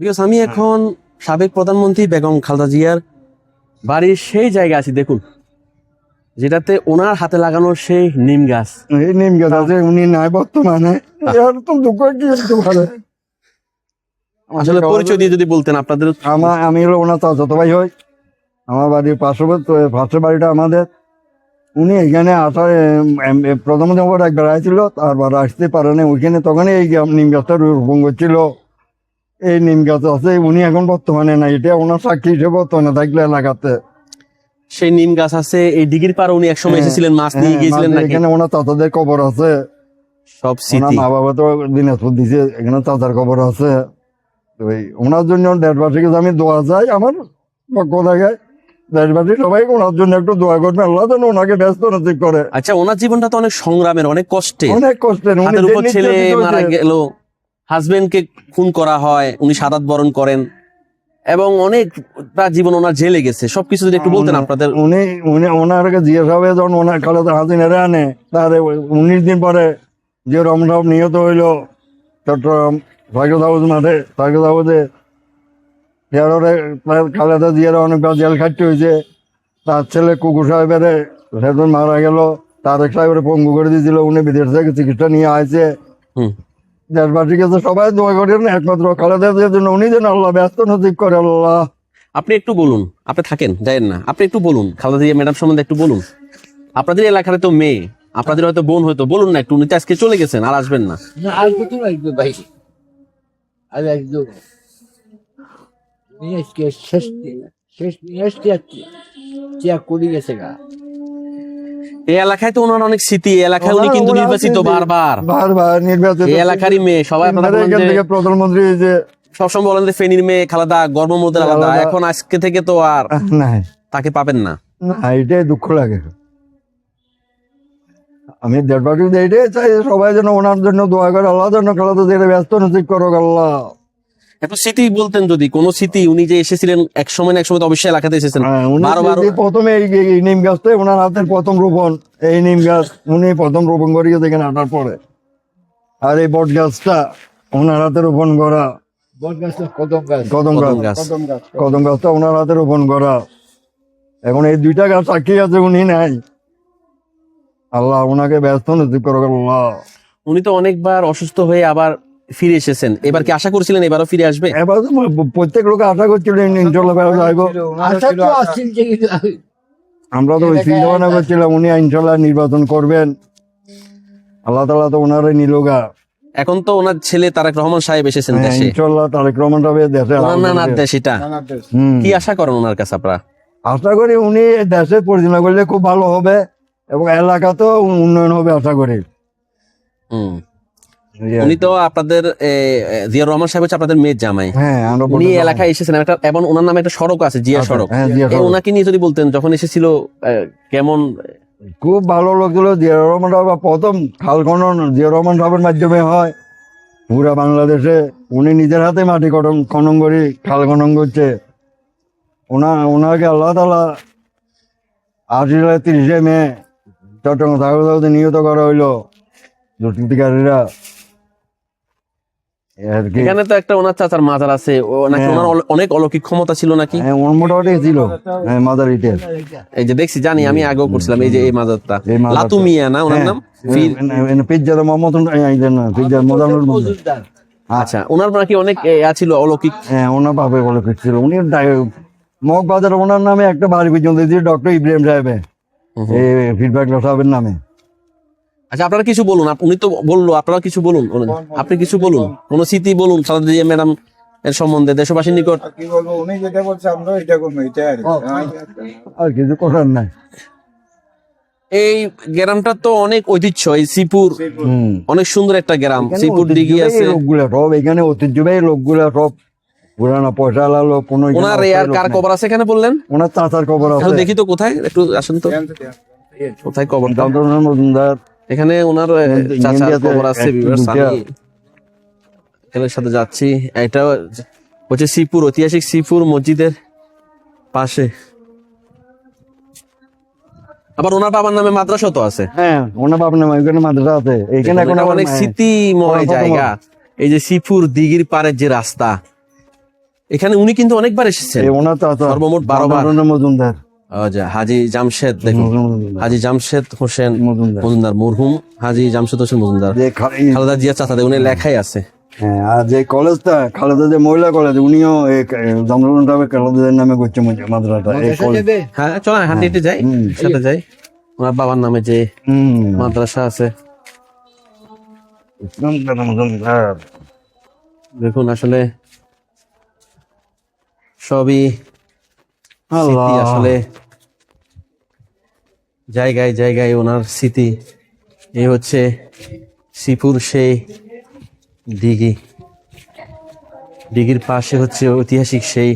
Because আমি এখন সাবেক প্রধানমন্ত্রী বেগম খালদা জিয়ার বাড়ির সেই জায়গা আছি দেখুন। যেটাতে ওনার হাতে লাগানো সেই নিম গাছ। এই নিম গাছ আছে উনি নাই বর্তমানে। তো দুঃখ কি হতে পারে? আসলে পরিচয় দিয়ে যদি বলতেন আপনাদের আমার আমি হলো ওনার চাচাতো ভাই হই আমার বাড়ির পাশে পাশের বাড়িটা আমাদের। উনি এখানে আসার প্রথম একবার আসছিল তারপর আসতে পারে না ওইখানে তখন এই নিম গাছটা রোপণ করছিল। এই নিম গাছ আছে উনি এখন বর্তমানে নাই এটা ওনার সাক্ষী হিসেবে বর্তমানে থাকলে এলাকাতে। সেই নিম গাছ আছে এই দিঘির পাড়ে উনি একসময় হ্যাঁ, এসেছিলেন মাছ নিয়ে হ্যাঁ, গিয়েছিলেন নাকি? এখানে ওনার চাচাদের কবর আছে। সব স্মৃতি। মা বাবা তো দিনাজপুর দিছে এখানে চাচার কবর আছে। এই ওনার জন্য দেশবাসী কাছে আমি দোয়া চাই আমার পক্ষ থেকে দেশবাসী সবাই ওনার জন্য একটু দোয়া করবে আল্লাহ যেন ওনাকে ব্যস্ত নসিব করে। আচ্ছা ওনার জীবনটা তো অনেক সংগ্রামের অনেক কষ্টে অনেক কষ্টের ছেলে মারা গেল হাজবেন্ডকে খুন করা হয় উনি সাদাত বরণ করেন এবং অনেক তার জীবন ওনার জেলে গেছে। সবকিছু যদি একটু বলতেন আপনাদের উনি উনি ওনার জিজ্ঞেস হবে যখন ওনার খালেদা হাসিনারে আনে তার উনিশ দিন পরে যে রমরাম নিহত হইল চট্টগ্রাম সাইকেল হাউস মাঠে সাইকেল হাউসে তার খালেদা জিয়ার অনেকবার জেল খাটতে হয়েছে। তার ছেলে কুকুর সাহেবের সেদিন মারা গেল তারেক সাহেবের পঙ্গু করে দিয়েছিল উনি বিদেশ থেকে চিকিৎসা নিয়ে আসছে হুম। দেশবাসীর কাছে সবাই দোয়া করেন একমাত্র খালেদা জিয়ার জন্য। উনি যেন আল্লাহ ব্যস্ত করে আল্লাহ। আপনি একটু বলুন আপনি থাকেন না। আপনি একটু বলুন খালেদা জিয়া ম্যাডাম সম্বন্ধে একটু বলুন। আপনাদের এলাকার তো মেয়ে আপনাদের হয়তো বোন হয়তো বলুন না একটু উনি তো আজকে চলে গেছেন আর আসবেন না। কত ভাই। আর একদম শেষ শেষ নিয়ে আসতে যাচ্ছে করে গেছে গা। এই এলাকায় তো ওনার অনেক স্মৃতি এলাকায় উনি কিন্তু নির্বাচিত বারবার। বারবার নির্বাচিত এই এলাকারই মেয়ে সবাই আপনারা প্রধানমন্ত্রী যে সবসময় বলেন যে ফেনীর মেয়ে খালাদা গর্ভমোদের আলাদা। আলাদা। এখন আজকে থেকে তো আর তাকে পাবেন না। না এটাই দুঃখ লাগে। আমি দেড়বাটি এইটাই চাই সবাই যেন ওনার জন্য দোয়া করে আল্লাহ যেন খেলাতে যেটা ব্যস্ত নসিব করো আল্লাহ। একটু স্মৃতি বলতেন যদি কোন স্মৃতি উনি যে এসেছিলেন এক সময় না এক সময় তো অবশ্যই এলাকাতে এসেছেন। হ্যাঁ, প্রথমে এই নিম গাছটাই ওনার হাতের প্রথম রোপণ। এই নিম গাছ উনি প্রথম রোপণ করিয়ে দেখেন আটার পরে। আর এই বট গাছটা ওনার হাতে রোপণ করা কদম গাছ। কদম কদম গাছ। গাছ। কদম গাছটা ওনার হাতে রোপণ করা। এখন এই দুইটা গাছ সাক্ষী আছে উনি নাই। আল্লাহ ওনাকে ব্যস্ত নসিব করো আল্লাহ। উনি তো অনেকবার অসুস্থ হয়ে আবার ফিরে এসেছেন। এবার কি আশা করছিলেন এবারও ফিরে আসবে? এবার তো প্রত্যেক লোক আশা করছিল ইনশাল্লাহ ফেরত আসব। আশা তো আসছিল আমরা তো ওই চিন্তা ভাবনা করছিলাম উনি ইনশাল্লাহ নির্বাচন করবেন। আল্লাহ তালা তো ওনারে নিলোগা এখন তো ওনার ছেলে তারেক রহমান সাহেব এসেছেন হ্যাঁ, দেশে। ইনশাল্লাহ তারেক রহমান হবে দেশে ওনার নানার দেশ এটা। কি আশা করেন ওনার কাছে আপনারা? আশা করি উনি দেশে পরিচালনা করলে খুব ভালো হবে এবং এলাকাতেও উন্নয়ন হবে আশা করি। হুম। উনি তো আপনাদের জিয়া রহমান সাহেব হচ্ছে আপনাদের মেয়ের জামাই। হ্যাঁ আমরা উনি এলাকায় এসেছেন একটা এবং ওনার নামে একটা সড়ক আছে জিয়া আচ্ছা, সড়ক। হ্যাঁ, সড়ক। ওনাকে নিয়ে যদি বলতেন যখন এসেছিল কেমন? খুব ভালো লোক ছিল জিয়া রহমান সাহেব প্রথম খাল খনন জিয়া রহমান সাহেবের মাধ্যমে হয়। পুরা বাংলাদেশে উনি নিজের হাতে মাটি খনন খনন করি খাল খনন করছে। ওনা ওনাকে আল্লাহ তালা আশি সালে তিরিশে মে চট্টগ্রাম সাগর নিহত করা হইল। দুষ্কৃতিকারীরা এখানে তো একটা ওনার চাচার মাজার আছে। নাকি হ্যাঁ। ওনার অনেক অলৌকিক ক্ষমতা ছিল নাকি? হ্যাঁ, ওর মোটামুটি ছিল। হ্যাঁ মাদার ইটের। এই যে দেখছি জানি আমি আগেও করছিলাম। এই যে এই মাজারটা। লাতু মিয়া না ওনার নাম? মোহাম্মদ আচ্ছা ওনার নাকি অনেক ইয়া ছিল অলৌকিক। হ্যাঁ ওনার বাপে বলে ফিরছিল উনি মগবাজার ওনার নামে একটা বাড়ি পর্যন্ত দিয়েছে ডক্টর ইব্রাহিম সাহেবে ফিডব্যাক সাহেবের নামে। আচ্ছা আপনারা কিছু বলুন উনি তো বলল আপনারা কিছু বলুন আপনি কিছু বলুন। কোন স্মৃতি বলুন ম্যাডাম এর সম্বন্ধে দেশবাসীর নিকট। কি বলব উনি যেটা বলছে আমরা এটা করব এটা আর কিছু করার নাই। এই গ্রামটা তো অনেক ঐতিহ্য এই শ্রীপুর। অনেক সুন্দর একটা গ্রাম শ্রীপুর দিঘি আছে। লোকগুলা সব এখানে ঐতিহ্যবাহী লোকগুলা সব। পুরানো পয়সা লালো কোনো ওনার অস্থায়ী কার কবর আছে এখানে বললেন? ওনার চাচার এখন আছে। দেখি তো কোথায় একটু আসেন তো। কোথায় কবর মজুমদার এখানে ওনার চাচার কবর আছে আমি এদের সাথে যাচ্ছি। এটা হচ্ছে শ্রীপুর ঐতিহাসিক শ্রীপুর মসজিদের পাশে। আবার ওনার বাবার নামে মাদ্রাসা তো আছে। হ্যাঁ ওনার বাপ নামে ওখানে মাদ্রাসা আছে। এখানে এখন অনেক স্মৃতিময় জায়গা। এই যে শ্রীপুর দিঘির পাড়ের যে রাস্তা এখানে উনি কিন্তু অনেকবার এসেছেন। ওনার চাচা সর্বমোট বারো বার। মজুমদার। হাজি জামশেদ হাজি জামশেদ হোসেন মজুমদার। মরহুম হাজি জামশেদ হোসেন মজুমদার। খালেদা জিয়া চাচাদের উনি লেখাই আছে। হ্যাঁ আর যে কলেজটা খালেদা যে মহিলা কলেজ উনিও এই জন্মগ্রহণ হবে খালেদাদের নামে করছে মাদ্রাসা হ্যাঁ চলো হাঁটে হেঁটে যাই সাথে যাই। ওনার বাবার নামে যে হুম। মাদ্রাসা আছে। দেখুন আসলে সবই আসলে জায়গায় জায়গায় ওনার স্মৃতি। এই হচ্ছে শ্রীপুর সেই দিঘি। দিঘির পাশে হচ্ছে ঐতিহাসিক সেই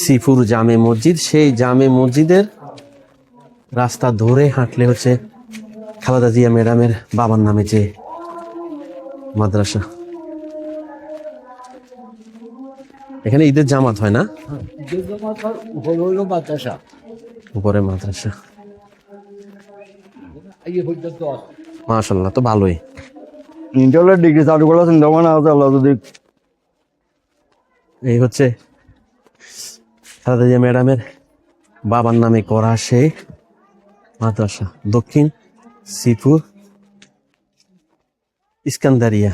শ্রীপুর জামে মসজিদ। সেই জামে মসজিদের রাস্তা ধরে হাঁটলে হচ্ছে খালাদা জিয়া ম্যাডামের বাবার নামে যে মাদ্রাসা। এখানে ঈদের জামাত হয় না? মাদ্রাসা। উপরে মাদ্রাসা। মাশাল্লাহ তো ভালোই। ইন্টারনেট ডিগ্রি চালু চিন্তা ভাবনা আছে আল্লাহ যদি। এই হচ্ছে খালেদা ম্যাডামের বাবার নামে করা সেই মাদ্রাসা দক্ষিণ শ্রীপুর ইস্কান্দারিয়া।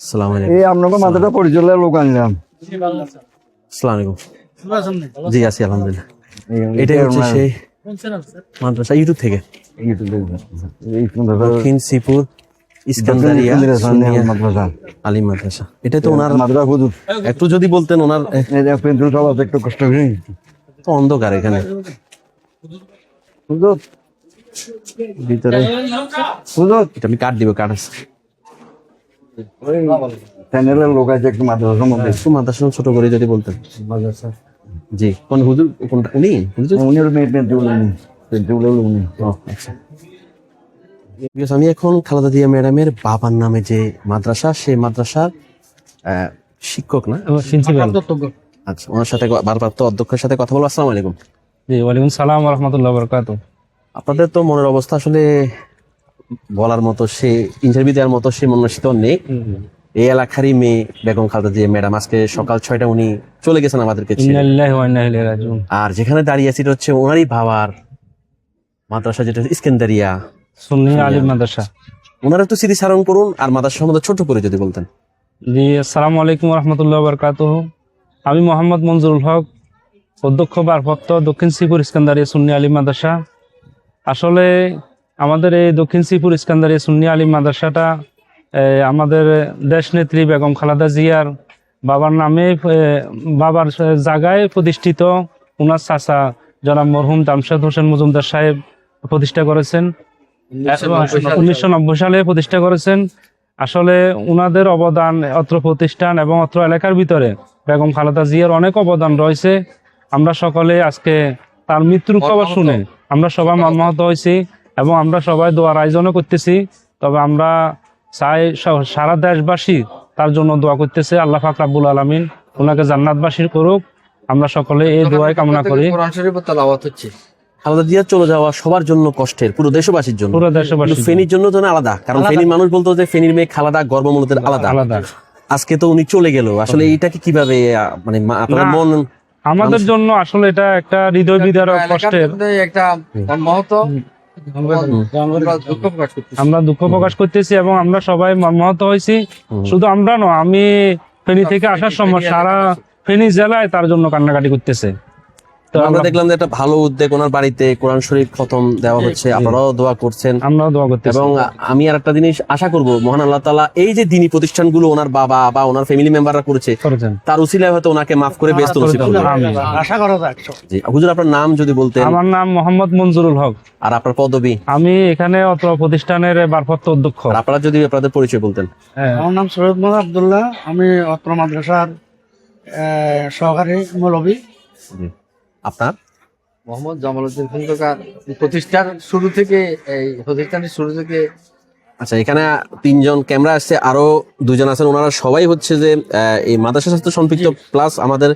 সালাম এই আপনাকে লোক আনলাম। আলাইকুম। জি আছি আলহামদুলিল্লাহ। এটাই হচ্ছে সেই মাদ্রাসা ইউটিউব থেকে। দক্ষিণ শ্রীপুর ইস্কান্দারিয়া মাদ্রাসা। আলিম মাদ্রাসা। এটা তো ওনার মাদ্রাসা হুজুর। একটু যদি বলতেন ওনার এ, এই যে পেন্সিল সব আছে একটু কষ্ট করি। তো অন্ধকার এখানে। হুজুর। ভিতরে হুজুর। এটা আমি কাট দিব কাট আছে। চ্যানেলের লোক আছে একটু ছোট করে যদি বলতেন। জি। কোন হুজুর কোনটা উনি? উনি হলো উনি। ও, আচ্ছা। আমি এখন খালেদা জিয়া ম্যাডামের বাবার নামে যে মাদ্রাসা সেই মাদ্রাসার আহ, শিক্ষক না? আচ্ছা ওনার সাথে ক- ভারপ্রাপ্ত অধ্যক্ষের সাথে কথা বলব। আসসালামু আলাইকুম। জি ওয়ালাইকুম সালাম রহমতুল্লাহ বরকাত আপনাদের তো মনের অবস্থা আসলে বলার মতো সে ইন্টারভিউ দেওয়ার মতো সে মনসিত নেই। এই এলাকারই মেয়ে বেগম খালেদা জিয়া। ম্যাডাম আজকে সকাল ছয়টা উনি চলে গেছেন আমাদেরকে আর যেখানে দাঁড়িয়ে আছি হচ্ছে ওনারই বাবার মাদ্রাসা যেটা ইস্কেন্দারিয়া। মাদ্রাসা। ওনার একটু স্মৃতিচারণ করুন আর মাদ্রাসা সম্বন্ধে ছোট করে যদি বলতেন। জি আসসালামু আলাইকুম রহমতুল্লাহ বরকাত আমি মোহাম্মদ মঞ্জুরুল হক অধ্যক্ষ ভারপ্রাপ্ত দক্ষিণ শ্রীপুর ইস্কান্দারিয়া সুন্নি আলিম মাদ্রাসা। আসলে আমাদের এই দক্ষিণ শ্রীপুর ইস্কান্দারিয়া সুন্নি আলিম মাদ্রাসাটা আমাদের দেশ নেত্রী বেগম খালেদা জিয়ার বাবার নামে বাবার জায়গায় প্রতিষ্ঠিত উনার চাচা জনাব মরহুম জামশেদ হোসেন মজুমদার সাহেব প্রতিষ্ঠা করেছেন। উনিশশো নব্বই সালে প্রতিষ্ঠা করেছেন। আসলে উনাদের অবদান, অত্র প্রতিষ্ঠান এবং অত্র এলাকার ভিতরে বেগম খালেদা জিয়ার অনেক অবদান রয়েছে। আমরা সকলে আজকে তার মৃত্যুর খবর শুনে আমরা সবাই মর্মাহত হয়েছি এবং আমরা সবাই দোয়ার আয়োজনও করতেছি। তবে আমরা সারা দেশবাসী তার জন্য দোয়া করতেছে। আল্লাহ ফাকরাবুল আলমিন ওনাকে জান্নাতবাসীর করুক। আমরা সকলে এই দোয়াই কামনা করি। কোরআন শরীফ তেলাওয়াত হচ্ছে। খালেদা জিয়া চলে যাওয়া সবার জন্য কষ্টের পুরো দেশবাসীর জন্য। পুরো দেশবাসী ফেনীর জন্য তো না আলাদা। কারণ ফেনীর মানুষ বলতো যে ফেনীর মেয়ে খালাদা গর্বমূলতের আলাদা। আলাদা। আজকে তো উনি চলে গেল। আসলে এইটাকে কীভাবে আহ, মানে আপনার। মন আমাদের জন্য আসলে এটা একটা হৃদয় বিদারক কষ্টের। একটা মহত আমরা দুঃখ প্রকাশ করতেছি এবং আমরা সবাই মর্মাহত হয়েছি। শুধু আমরা নয় আমি ফেনী থেকে আসার সময় সারা ফেনী জেলায় তার জন্য কান্নাকাটি করতেছে। আমরা দেখলাম যে একটা ভালো উদ্যোগ ওনার বাড়িতে কোরআন শরীফ খতম দেওয়া হচ্ছে আপনারাও দোয়া করছেন। আমরাও দোয়া করতেছি। এবং আমি আর একটা জিনিস আশা করব মহান আল্লাহ তালা এই যে দিনী প্রতিষ্ঠানগুলো ওনার বাবা বা ওনার ফ্যামিলি মেম্বাররা করেছে তার উসিলায় হয়তো ওনাকে মাফ করে ব্যস্ত নসিব করবে। আমিন। জি হুজুর আপনার নাম যদি বলতেন। আমার নাম মোহাম্মদ মঞ্জুরুল হক। আর আপনার পদবি? আমি এখানে অত্র প্রতিষ্ঠানের ভারপ্রাপ্ত অধ্যক্ষ। আপনারা যদি আপনাদের পরিচয় বলতেন। হ্যাঁ। আমার নাম সৈয়দ মোহাম্মদ আবদুল্লাহ। আমি অত্র মাদ্রাসার সহকারী মৌলবী। জি। আপনার? মোহাম্মদ জামাল উদ্দিন খন্দকার প্রতিষ্ঠার শুরু থেকে এই প্রতিষ্ঠানের শুরু থেকে। আচ্ছা এখানে তিনজন ক্যামেরা আসছে আরও দুজন আছেন। ওনারা সবাই হচ্ছে যে আহ, এই মাদ্রাসা স্বাস্থ্য সম্পৃক্ত প্লাস আমাদের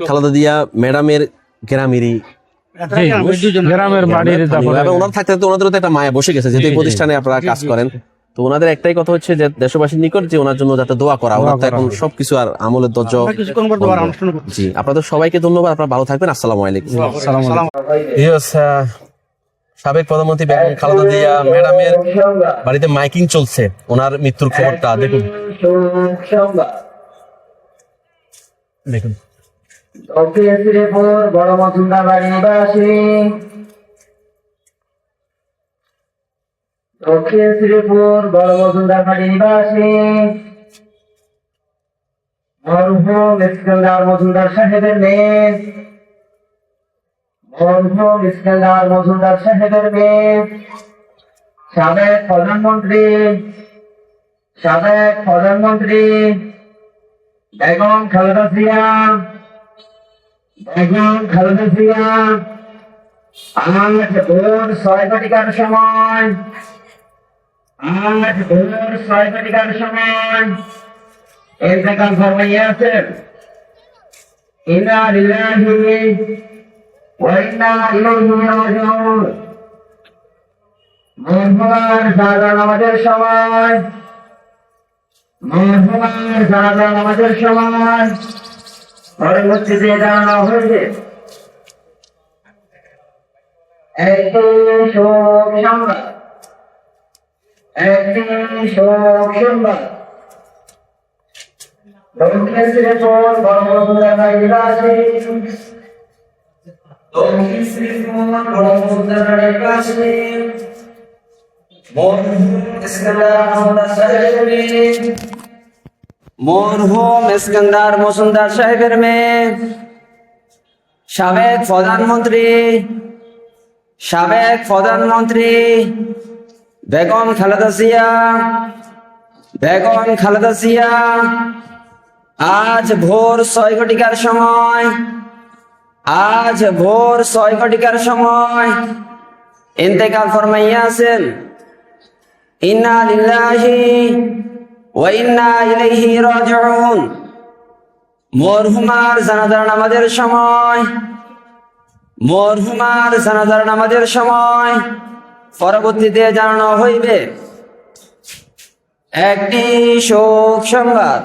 খালাদা দিয়া ম্যাডামের গ্রামেরই। গ্রামের বাড়ির ওনারা থাকতে থাকতে ওনাদেরও তো একটা মায়া বসে গেছে যেহেতু প্রতিষ্ঠানে আপনারা কাজ করেন। তো ওনাদের একটাই কথা হচ্ছে যে দেশবাসীর নিকট যে ওনার জন্য যাতে দোয়া করা ওনার তো এখন সবকিছু আর আমলের দরজা জি আপনাদের সবাইকে ধন্যবাদ আপনারা ভালো থাকবেন আসসালামু আলাইকুম। সাবেক প্রধানমন্ত্রী বেগম খালেদা জিয়া ম্যাডামের বাড়িতে মাইকিং চলছে ওনার মৃত্যুর খবরটা দেখুন। দেখুন। দক্ষিণ শ্রীপুর বড় মজুমদার বাড়ি দক্ষিণ শ্রীপুর বড় নিবাসী। মরহুম ইস্কন্দার মজুমদার সাহেবের মেয়ে। মরহুম ইস্কন্দার মজুমদার সাহেবের মেয়ে। সাবেক প্রধানমন্ত্রী। সাবেক প্রধানমন্ত্রী। বেগম খালেদা জিয়া। বেগম খালেদা জিয়া। আজ ভোর ছয় ঘটিকার সময় আজ ভোর ছয় ঘটিকার সময় ইন্তেকাল ফরমাইয়াছেন ইন্না লিল্লাহি ওয়া ইন্না ইলাইহি রাজিউন। মরহুমার সাধারণ আমাদের সময়। মরহুমার সাধারণ আমাদের সময়। পরবর্তীতে জানানো হয়েছে। একটি শোক সংবাদ। একটি শোক সংবাদ। দক্ষিণ শ্রীপুর বর্মসুন্দর নিবাসী দক্ষিণ শ্রীপুর বর্মসুন্দর নিবাসী মরহুম ইস্কন্দার মজুমদার সাহেবের মেয়ে। সাবেক প্রধানমন্ত্রী। সাবেক প্রধানমন্ত্রী। বেগম খালেদা জিয়া, বেগম খালেদা জিয়া, আজ ভোর ছয় ঘটিকার সময়, আজ ভোর ছয় ঘটিকার সময় ইন্তেকাল ফরমাইয়াছেন ইন্না লিল্লাহি ওয়া ইন্না ইলাইহি রাজিউন। মরহুমার জানাজার নামাজের সময়, মরহুমার জানাজার নামাজের সময় পরবর্তীতে জানানো হইবে। একটি শোক সংবাদ।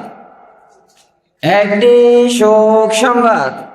একটি শোক সংবাদ।